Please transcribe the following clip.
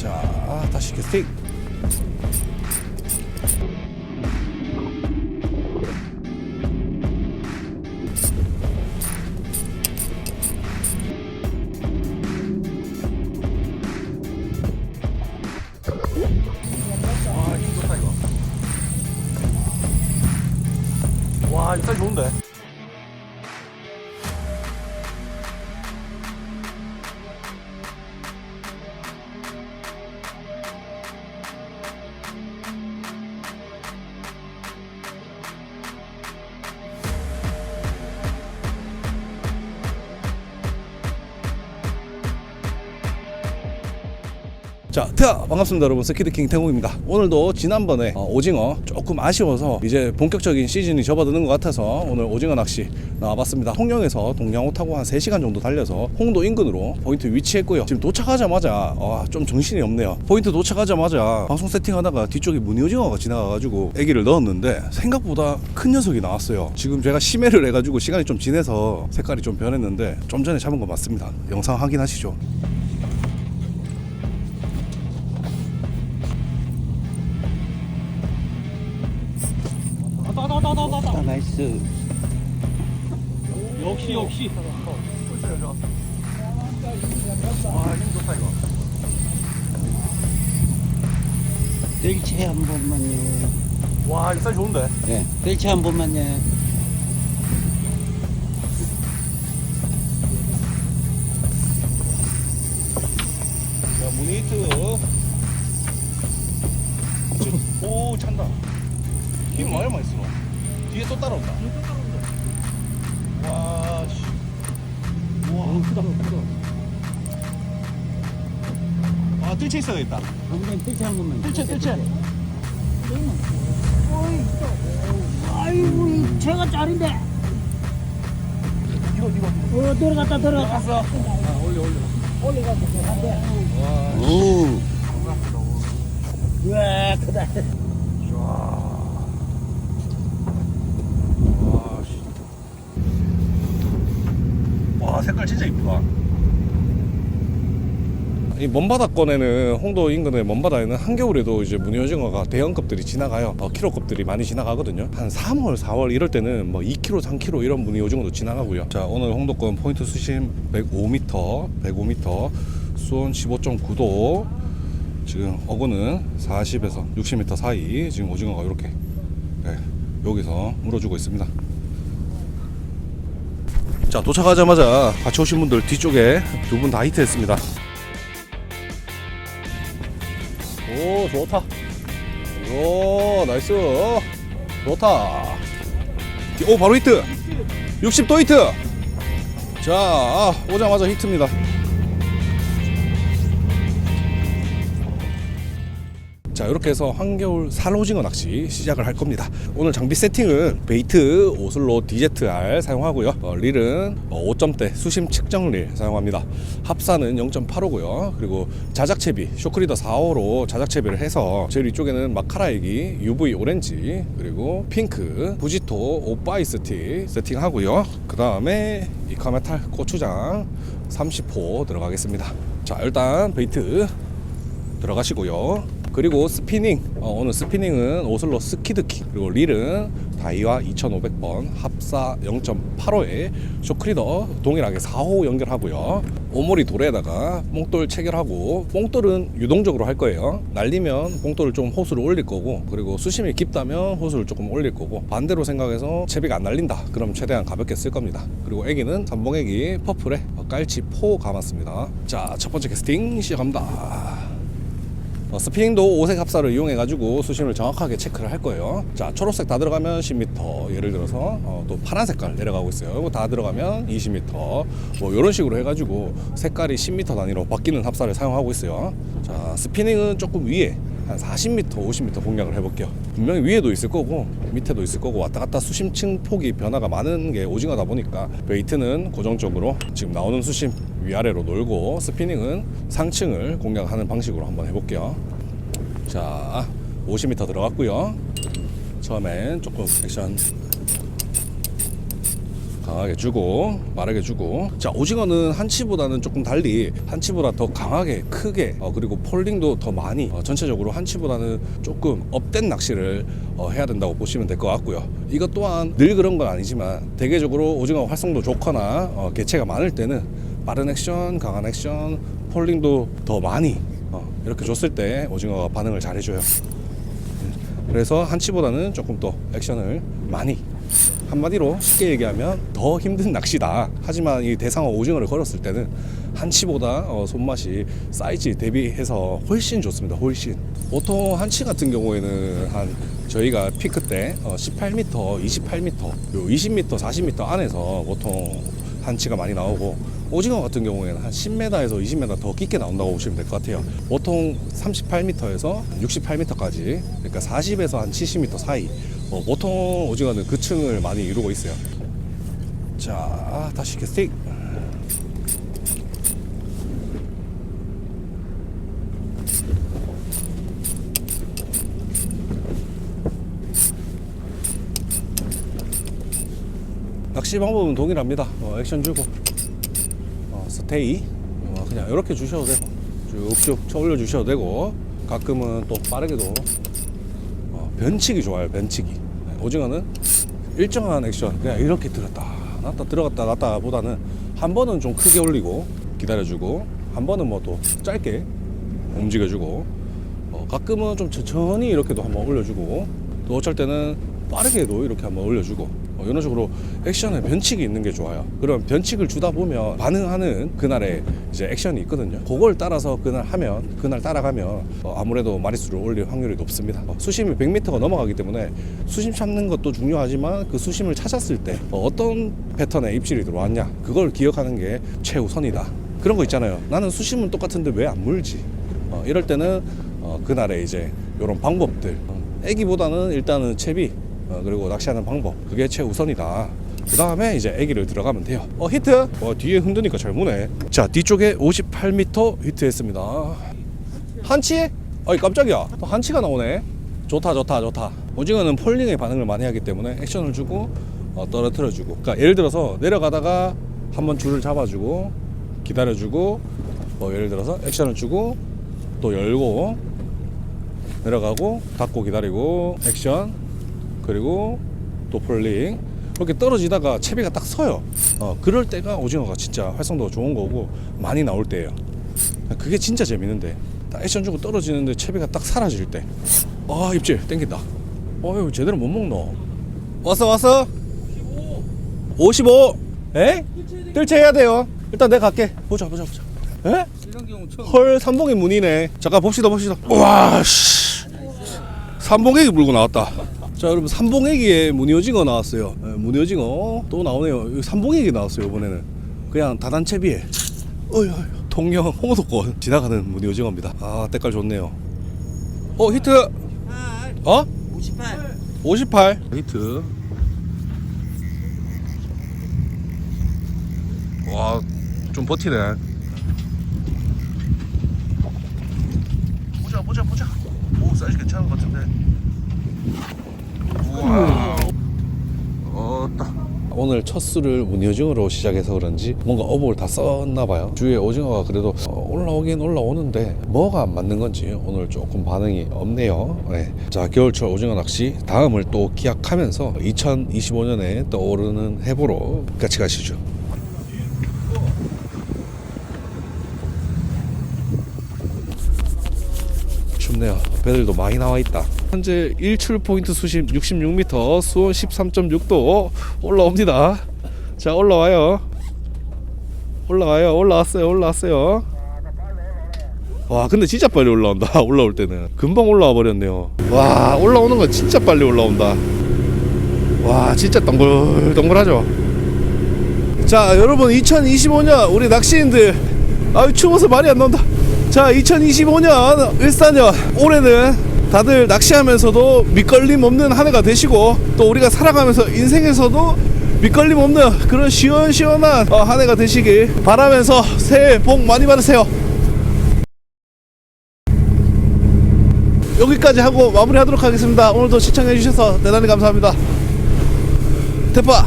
자 다시 캐스팅 와, 이거. 와, 입살 좋은데? 자, 트아 반갑습니다, 여러분. 스키드킹 태국입니다. 오늘도 지난번에 어, 오징어 조금 아쉬워서 이제 본격적인 시즌이 접어드는 것 같아서 오늘 오징어 낚시 나와봤습니다. 통영에서 동양호 타고 한 3시간 정도 달려서 홍도 인근으로 포인트 위치했고요. 지금 도착하자마자 아, 좀 정신이 없네요. 포인트 도착하자마자 방송 세팅하다가 뒤쪽에 무늬 오징어가 지나가가지고 애기를 넣었는데 생각보다 큰 녀석이 나왔어요. 지금 제가 심해를 해가지고 시간이 좀 지내서 색깔이 좀 변했는데 좀 전에 잡은 거 맞습니다. 영상 확인하시죠. 왔다, 왔다. 아, 나이스. 역시, 역시. 와, 힘 좋다, 이거. 뜰채 한 번만요. 와, 입살 좋은데? 예, 뜰채 한 번만요. 자. 저, 오, 찬다. 힘 많이 많이 쓰노. 뒤에 또 따라온다. 와, 씨. 와, 크다, 크다. 아, 뜰채 있어야겠다. 한번 뜰채 한 번만. 뜰채, 뜰채. 아이고 이 제가 짤인데 이거, 이거. 어 들어갔다 들어갔다 왔어. 아, 올려, 올려. 올려가지고 한데 오, 와 크다 와, 와, 색깔 진짜 이쁘다. 이 먼바다권에는 홍도 인근의 먼바다에는 한겨울에도 이제 무늬오징어가 대형급들이 지나가요. 어, 키로급들이 많이 지나가거든요. 한 3월, 4월 이럴 때는 뭐 2kg, 3kg 이런 무늬오징어도 지나가고요. 자, 오늘 홍도권 포인트 수심 105m, 105m, 수온 15.9도. 지금 어구는 40에서 60m 사이 지금 오징어가 이렇게 네, 여기서 물어주고 있습니다. 자 도착하자마자 같이 오신 분들 뒤쪽에 두 분 다 히트했습니다. 오 좋다. 오 나이스. 좋다. 오 바로 히트. 60도 히트. 자 아, 오자마자 히트입니다. 자 이렇게 해서 한겨울 살오징어 낚시 시작을 할 겁니다. 오늘 장비 세팅은 베이트 오슬로 DZR 사용하고요. 어, 릴은 어, 5점대 수심 측정 릴 사용합니다. 합사는 0.85고요. 그리고 자작채비 쇼크리더 4호로 자작채비를 해서 제일 위쪽에는 마카라액이 UV 오렌지 그리고 핑크 부지토 오빠이 스틱 세팅하고요. 그 다음에 이 카메탈 고추장 30호 들어가겠습니다. 자 일단 베이트 들어가시고요. 그리고 스피닝 어, 오늘 스피닝은 오슬로 스키드키 그리고 릴은 다이와 2500번 합사 0.85에 쇼크리더 동일하게 4호 연결하고요. 오모리 돌에다가 뽕돌 체결하고 뽕돌은 유동적으로 할 거예요. 날리면 뽕돌을 좀 호수를 올릴 거고 그리고 수심이 깊다면 호수를 조금 올릴 거고 반대로 생각해서 채비가 안 날린다. 그럼 최대한 가볍게 쓸 겁니다. 그리고 애기는 삼봉애기 퍼플에 깔치 포 감았습니다. 자 첫 번째 캐스팅 시작합니다 어, 스피닝도 오색 합사를 이용해 가지고 수심을 정확하게 체크를 할 거예요. 자 초록색 다 들어가면 10m 예를 들어서 어, 또 파란 색깔 내려가고 있어요. 다 들어가면 20m 뭐 이런 식으로 해 가지고 색깔이 10m 단위로 바뀌는 합사를 사용하고 있어요. 자 스피닝은 조금 위에 한 40m, 50m 공략을 해볼게요. 분명히 위에도 있을 거고 밑에도 있을 거고 왔다 갔다 수심층 폭이 변화가 많은 게 오징어다 보니까 베이트는 고정적으로 지금 나오는 수심 위아래로 놀고 스피닝은 상층을 공략하는 방식으로 한번 해볼게요. 자, 50m 들어갔고요. 처음엔 조금 액션 강하게 주고 빠르게 주고. 자 오징어는 한치보다는 조금 달리 한치보다 더 강하게 크게 어, 그리고 폴링도 더 많이 어, 전체적으로 한치보다는 조금 업된 낚시를 어, 해야 된다고 보시면 될 것 같고요. 이것 또한 늘 그런 건 아니지만 대개적으로 오징어 활성도 좋거나 어, 개체가 많을 때는 빠른 액션 강한 액션 폴링도 더 많이 어, 이렇게 줬을 때 오징어가 반응을 잘 해줘요. 그래서 한치보다는 조금 더 액션을 많이 한마디로 쉽게 얘기하면 더 힘든 낚시다. 하지만 이 대상어 오징어를 걸었을 때는 한치보다 어, 손맛이 사이즈 대비해서 훨씬 좋습니다. 훨씬. 보통 한치 같은 경우에는 한 저희가 피크 때 어, 18m, 28m, 요 20m, 40m 안에서 보통 한치가 많이 나오고 오징어 같은 경우에는 한 10m에서 20m 더 깊게 나온다고 보시면 될 것 같아요. 보통 38m에서 68m까지 그러니까 40에서 한 70m 사이 어, 보통 오징어는 그 층을 많이 이루고 있어요. 자 다시 캐스팅. 낚시 방법은 동일합니다. 어, 액션 주고 어, 스테이 어, 그냥 이렇게 주셔도 되고 쭉쭉 쳐 올려 주셔도 되고 가끔은 또 빠르게도 어, 변치기 좋아요 변치기 네, 오징어는 일정한 액션 그냥 이렇게 들었다 놨다 들어갔다 놨다 보다는 한 번은 좀 크게 올리고 기다려주고 한 번은 뭐 또 짧게 움직여주고 어, 가끔은 좀 천천히 이렇게도 한번 올려주고 또 어쩔 때는 빠르게도 이렇게 한번 올려주고 어, 이런 식으로 액션에 변칙이 있는 게 좋아요. 그럼 변칙을 주다 보면 반응하는 그날의 이제 액션이 있거든요. 그걸 따라서 그날 하면 그날 따라가면 어, 아무래도 마리수를 올릴 확률이 높습니다. 어, 수심이 100m가 넘어가기 때문에 수심 찾는 것도 중요하지만 그 수심을 찾았을 때 어, 어떤 패턴의 입질이 들어왔냐 그걸 기억하는 게 최우선이다. 그런 거 있잖아요. 나는 수심은 똑같은데 왜 안 물지? 어, 이럴 때는 어, 그날의 이제 이런 방법들 어, 애기보다는 일단은 채비 어, 그리고 낚시하는 방법 그게 최우선이다. 그 다음에 이제 애기를 들어가면 돼요. 어 히트! 어 뒤에 흔드니까 잘 무네. 자 뒤쪽에 58m 히트했습니다. 한치? 어이 깜짝이야. 또 한치가 나오네. 좋다 좋다 좋다. 오징어는 폴링에 반응을 많이 하기 때문에 액션을 주고 어, 떨어뜨려 주고. 그러니까 예를 들어서 내려가다가 한번 줄을 잡아주고 기다려주고 뭐 예를 들어서 액션을 주고 또 열고 내려가고 닫고 기다리고 액션 그리고 또 폴링. 이렇게 떨어지다가 채비가 딱 서요. 어, 그럴 때가 오징어가 진짜 활성도가 좋은 거고 많이 나올 때예요. 그게 진짜 재밌는데. 딱 액션 주고 떨어지는데 채비가 딱 사라질 때 아 입질 땡긴다. 어휴 제대로 못 먹노. 왔어 왔어? 55 에? 뜰채 해야 돼요. 일단 내가 갈게. 보자 보자 보자. 에? 헐 삼봉의 문이네. 잠깐 봅시다 봅시다. 와 씨. 삼봉액이 물고 나왔다 자 여러분 삼봉액이에 무늬오징어 나왔어요. 예, 무늬오징어 또 나오네요. 삼봉액이 나왔어요 이번에는. 그냥 다단채비에. 어휴 통영 홍어도권 지나가는 무늬오징어입니다. 아 때깔 좋네요. 어 히트! 어? 58. 58 히트. 와 좀 버티네. 보자 보자 보자. 오 사이즈 괜찮은 것 같은데 오늘 첫 술을 무늬오징어로 시작해서 그런지 뭔가 어복을 다 썼나 봐요 주위에 오징어가 그래도 어, 올라오긴 올라오는데 뭐가 안 맞는 건지 오늘 조금 반응이 없네요 네. 자 겨울철 오징어 낚시 다음을 또 기약하면서 2025년에 떠오르는 해보로 같이 가시죠 춥네요. 배들도 많이 나와 있다. 현재 일출 포인트 수심 66m, 수온 13.6도 올라옵니다. 자, 올라와요. 올라와요. 올라왔어요. 올라왔어요. 와, 근데 진짜 빨리 올라온다. 올라올 때는 금방 올라와 버렸네요. 와, 올라오는 건 진짜 빨리 올라온다. 와, 진짜 동글동글하죠. 자, 여러분 2025년 우리 낚시인들 아유 추워서 말이 안 나온다. 자, 2025년 일사년 올해는 다들 낚시하면서도 밑걸림 없는 한 해가 되시고 또 우리가 살아가면서 인생에서도 밑걸림 없는 그런 시원시원한 어, 한 해가 되시길 바라면서 새해 복 많이 받으세요. 여기까지 하고 마무리하도록 하겠습니다. 오늘도 시청해 주셔서 대단히 감사합니다. 대파